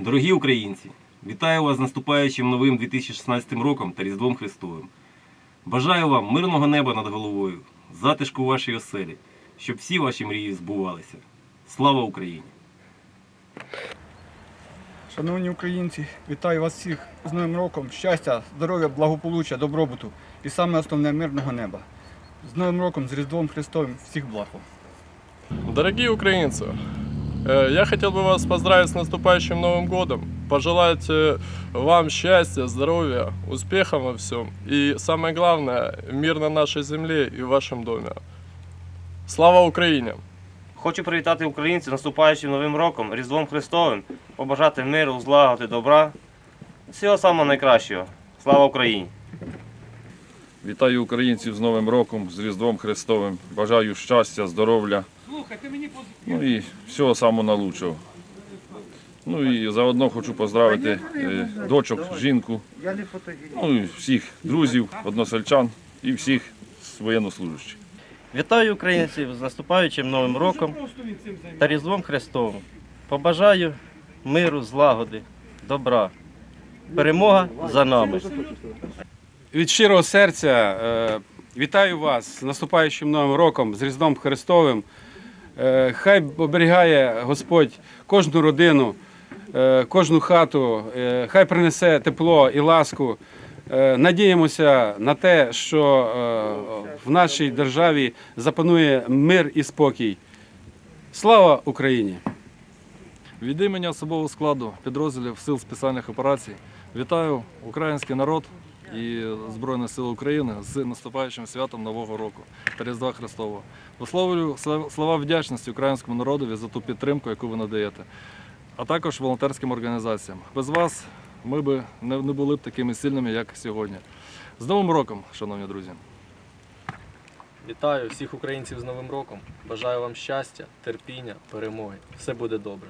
Дорогі українці, вітаю вас з наступаючим новим 2016 роком та Різдвом Христовим. Бажаю вам мирного неба над головою, затишку вашій оселі, щоб всі ваші мрії збувалися. Слава Україні! Шановні українці, вітаю вас всіх з Новим роком, щастя, здоров'я, благополуччя, добробуту і саме основне мирного неба. З Новим роком, з Різдвом Христовим, всіх благ украинцы, э, я хотел бы вас поздравить с наступающим Новым годом, пожелать э, вам счастья, здоровья, успехов во всем и самое главное, мир на нашей земле и в вашем доме. Слава Украине! Хочу привітати українців з наступаючим новим роком, Різдвом Христовим, побажати миру, злагоди, добра. Всього самого найкращого. Слава Україні! Вітаю українців з Новим роком, з Різдвом Христовим. Бажаю щастя, здоров'я. Ну і всього самого найкращого. Ну і заодно хочу поздравити е, дочок, жінку, ну і всіх друзів, односельчан і всіх воєннослужащих. Вітаю українців з наступаючим новим роком та Різдвом Христовим. Побажаю миру, злагоди, добра. Перемога за нами. Від щирого серця е, вітаю вас з наступаючим новим роком, з Різдвом Христовим. Е, хай оберігає Господь кожну родину, е, кожну хату, е, хай принесе тепло і ласку. Надіємося на те, що в нашій державі запанує мир і спокій. Слава Україні! Від імені особового складу підрозділів Сил спеціальних операцій вітаю український народ і Збройні Сили України з наступаючим святом Нового року та Різдва Христового. Висловлюю слова вдячності українському народові за ту підтримку, яку ви надаєте, а також волонтерським організаціям. Без вас ми б не були б такими сильними, як сьогодні. З Новим роком, шановні друзі! Вітаю всіх українців з Новим роком. Бажаю вам щастя, терпіння, перемоги. Все буде добре.